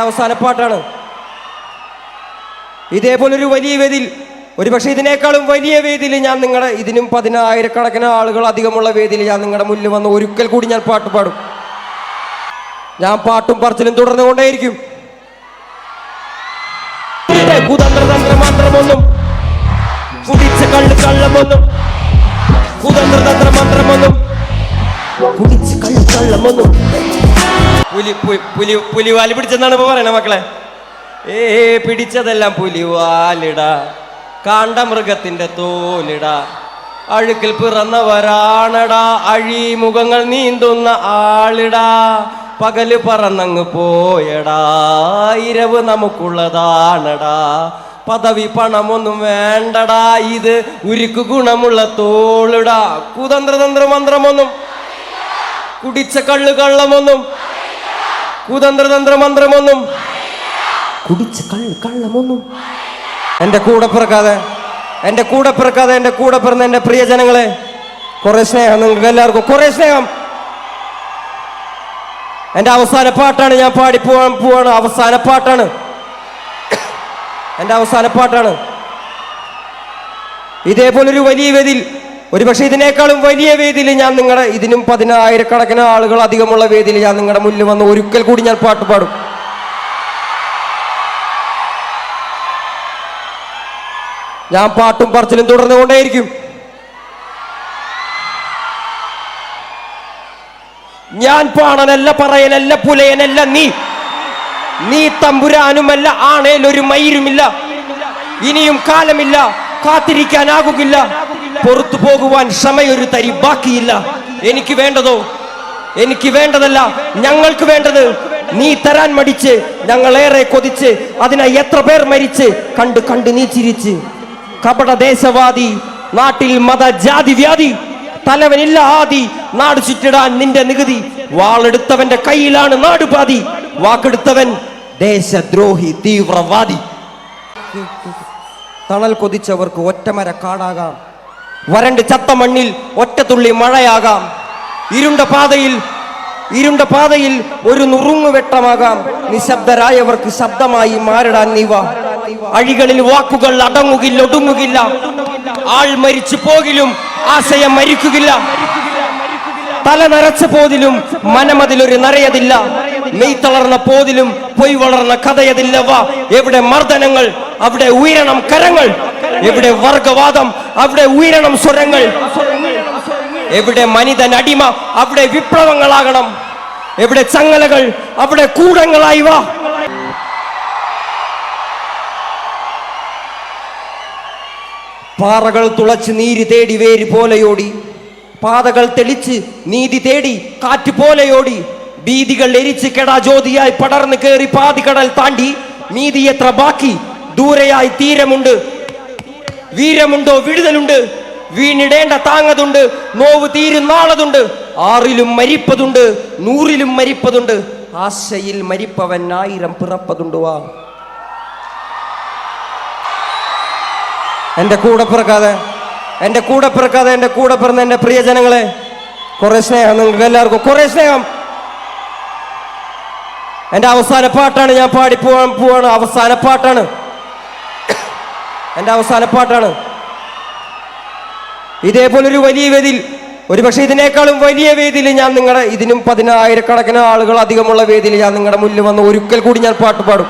അവസാന പാട്ടാണ്. ഇതേപോലൊരു വലിയ വേദിയിൽ ഒരുപക്ഷെ ഇതിനേക്കാളും വലിയ വേദിയിൽ ഞാൻ നിങ്ങളുടെ ഇതിനും പതിനായിരക്കണക്കിന് ആളുകൾ അധികമുള്ള വേദിയിൽ ഞാൻ നിങ്ങളുടെ മുന്നിൽ വന്ന് ഒരിക്കൽ കൂടി ഞാൻ പാട്ട് പാടും. ഞാൻ പാട്ടും പറച്ചിലും തുടർന്നു കൊണ്ടേയിരിക്കും. കുതന്ത്രതന്ത്ര മന്ത്രമൊന്നും കുടിച്ച കള്ള് കള്ളമൊന്നും കുതന്ത്രതന്ത്ര കുടിച്ച് കള്ള് കള്ളമൊന്നും. പുലി പുലി പുലിവാൽ പിടിച്ചെന്നാണ് ഇപ്പൊ പറയണേ മക്കളെ? ഏ പിടിച്ചതെല്ലാം പുലിവാലിട. കാണ്ട മൃഗത്തിന്റെ തോലിട. അഴുക്കിൽ പിറന്നവരാണടാ. അഴിമുഖങ്ങൾ നീന്തുന്ന ആളിടാ. പകൽ പറന്നങ്ങ് പോയടാ. ഇരവ് നമുക്കുള്ളതാണടാ. പദവി പണമൊന്നും വേണ്ടടാ. ഇത് ഉരുക്ക് ഗുണമുള്ള തോളിടാ. കുതന്ത്രതന്ത്ര മന്ത്രമൊന്നും കുടിച്ച കള്ളു കള്ളമൊന്നും. കുതന്ത്രതന്ത്ര മന്ത്രമൊന്നും കുടിച്ച കള്ള് കള്ളമൊന്നും. എന്റെ കൂടെ പിറക്കാതെ എന്റെ കൂടെ പിറക്കാതെ എന്റെ കൂടെ പിറന്ന എന്റെ പ്രിയജനങ്ങളെ കുറെ സ്നേഹം നിങ്ങൾക്ക് എല്ലാവർക്കും കുറെ സ്നേഹം. എന്റെ അവസാന പാട്ടാണ് ഞാൻ പാടി പോവാൻ പോവാണ്. അവസാന പാട്ടാണ്. എന്റെ അവസാന പാട്ടാണ്. ഇതേപോലൊരു വലിയ വേദിയിൽ ഒരുപക്ഷെ ഇതിനേക്കാളും വലിയ വേദിയിൽ ഞാൻ നിങ്ങളുടെ ഇതിനും പതിനായിരക്കണക്കിന് ആളുകൾ അധികമുള്ള വേദിയിൽ ഞാൻ നിങ്ങളുടെ മുന്നിൽ വന്ന് ഒരിക്കൽ കൂടി ഞാൻ പാട്ട് പാടും. ഞാൻ പാട്ടും പറച്ചിലും തുടർന്നുകൊണ്ടേയിരിക്കും ഞാൻ പാണനല്ല പറയനല്ല പുലയനല്ല നീ. നീ തമ്പുരാനുമല്ല ആണേലൊരു മയിരുമില്ല. ഇനിയും കാലമില്ല കാത്തിരിക്കാനാകുകില്ല. പോകുവാൻ ക്ഷമയൊരു തരി ബാക്കിയില്ല. എനിക്ക് വേണ്ടതോ? എനിക്ക് വേണ്ടതല്ല. ഞങ്ങൾക്ക് വേണ്ടത് നീ തരാൻ മടിച്ച് ഞങ്ങളേറെ കൊതിച്ച് അതിനായി എത്ര പേർ മരിച്ച് കണ്ട് കണ്ട് നീ ചിരിച്ച്. കപട ദേശവാദി നാട്ടിൽ മത ജാതി വ്യാധി തലവനില്ല ആദി നാട് ചുറ്റിടാൻ നിന്റെ നികുതി. വാളെടുത്തവന്റെ കയ്യിലാണ് നാടുപാതി വാക്കെടുത്തവൻ ദേശദ്രോഹി തീവ്രവാദി. തണൽ കൊതിച്ചവർക്ക് ഒറ്റമര കാടാകാം. വരണ്ട് ചത്ത മണ്ണിൽ ഒറ്റത്തുള്ളി മഴയാകാം. ഇരുണ്ട പാതയിൽ ഇരുണ്ട പാതയിൽ ഒരു നുറുങ്ങുവെട്ടമാകാം നിശബ്ദരായവർക്ക് ശബ്ദമായി മാറിടാൻ നീവ. അഴികളിൽ വാക്കുകൾ അടങ്ങുകില്ല ഒടുങ്ങുകില്ല. ആൾ മരിച്ചു പോകിലും ആശയം മരിക്കുകില്ല തല നരച്ച പോതിലും മനമതിലൊരു നരയതില്ല. മെയ് തളർന്ന പോതിലും പൊയ് വളർന്ന കഥയതില്ല. എവിടെ മർദ്ദനങ്ങൾ അവിടെ ഉയരണം കരങ്ങൾ. എവിടെ വർഗവാദം അവിടെ ഉയരണം സ്വരങ്ങൾ. എവിടെ മനിതൻ അടിമ അവിടെ വിപ്ലവങ്ങളാകണം. എവിടെ ചങ്ങലകൾ അവിടെ കൂടങ്ങളായി വാ. പാറകൾ തുളച്ച് നീര് തേടി വേര് പോലെയോടി. പാതകൾ തെളിച്ച് നീതി തേടി കാറ്റ് പോലെയോടി. ഭീതികൾ എരിച്ച് കെടാ ജ്യോതിയായി പടർന്നു കയറി പാതികടൽ താണ്ടി. നീതി എത്ര ബാക്കി? ദൂരെയായി തീരമുണ്ട്. വീരമുണ്ടോ വിടുതലുണ്ട്? വീണിടേണ്ട താങ്ങതുണ്ട്. നോവ് തീരുന്നാളതുണ്ട് ആറിലും മരിപ്പതുണ്ട് നൂറിലും മരിപ്പതുണ്ട്. ആശയിൽ മരിപ്പവൻ ആയിരം പിറപ്പതുണ്ട് വാ എന്റെ കൂടെ പിറക്കാതെ എന്റെ കൂടെ പിറക്കാതെ എന്റെ കൂടെ പിറന്ന എന്റെ പ്രിയജനങ്ങളെ കുറെ സ്നേഹം നിങ്ങൾക്ക് എല്ലാവർക്കും കുറെ സ്നേഹം. എന്റെ അവസാന പാട്ടാണ് ഞാൻ പാടി പോവാൻ പോവാണ്. അവസാന പാട്ടാണ്. എന്റെ അവസാന പാട്ടാണ്. ഇതേപോലൊരു വലിയ വേദിയിൽ ഒരുപക്ഷെ ഇതിനേക്കാളും വലിയ വേദിയിൽ ഞാൻ നിങ്ങളുടെ ഇതിനും പതിനായിരക്കണക്കിന് ആളുകൾ അധികമുള്ള വേദിയിൽ ഞാൻ നിങ്ങളുടെ മുന്നിൽ വന്ന് ഒരിക്കൽ കൂടി ഞാൻ പാട്ട് പാടും.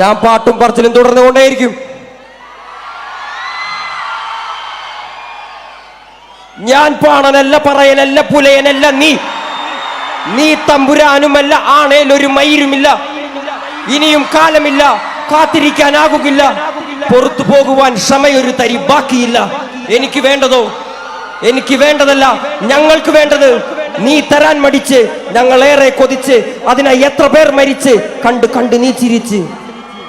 ഞാൻ പാട്ടും പറച്ചിലും തുടർന്നുകൊണ്ടേയിരിക്കും. ഞാൻ പാണനല്ല പറയനല്ല പുലയനല്ല നീ. നീ തമ്പുരാനുമല്ല ആണേലൊരു മയിരുമില്ല. ഇനിയും കാലമില്ല കാത്തിരിക്കാനാകുകില്ല. പുറത്തു പോകുവാൻ സമയൊരു തരി ബാക്കിയില്ല. എനിക്ക് വേണ്ടതോ? എനിക്ക് വേണ്ടതല്ല ഞങ്ങൾക്ക് വേണ്ടത് നീ തരാൻ മടിച്ച് ഞങ്ങളേറെ കൊതിച്ച് അതിനായി എത്ര പേർ മരിച്ച് കണ്ട് കണ്ട് നീ ചിരിച്ച്.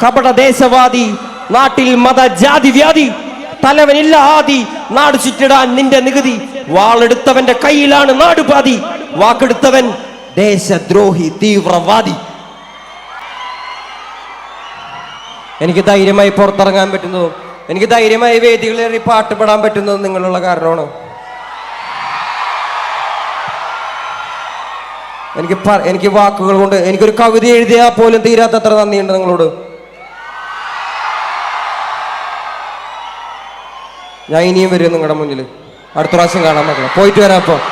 കപട ദേശവാദി നാട്ടിൽ മത ജാതി വ്യാധി തലവനില്ല ആദി നാട് ചുറ്റിടാൻ നിന്റെ നികുതി വാളെടുത്തവന്റെ കയ്യിലാണ് നാടുപാതി. വാക്കെടുത്തവൻ ദേശദ്രോഹി തീവ്രവാദി. എനിക്ക് ധൈര്യമായി പുറത്തിറങ്ങാൻ പറ്റുന്നതും എനിക്ക് ധൈര്യമായി വേദികളേറി പാട്ടുപെടാൻ പറ്റുന്നതും നിങ്ങളുള്ള കാരണമാണ്. എനിക്ക് എനിക്ക് വാക്കുകൾ കൊണ്ട് എനിക്കൊരു കവിത എഴുതിയാൽ പോലും തീരാത്തത്ര നന്ദിയുണ്ട് നിങ്ങളോട്. ഞാൻ ഇനിയും വരും നിങ്ങളുടെ മുന്നിൽ. അടുത്ത പ്രാവശ്യം കാണാൻ മക്കളെ പോയിട്ട് വരാം അപ്പോൾ.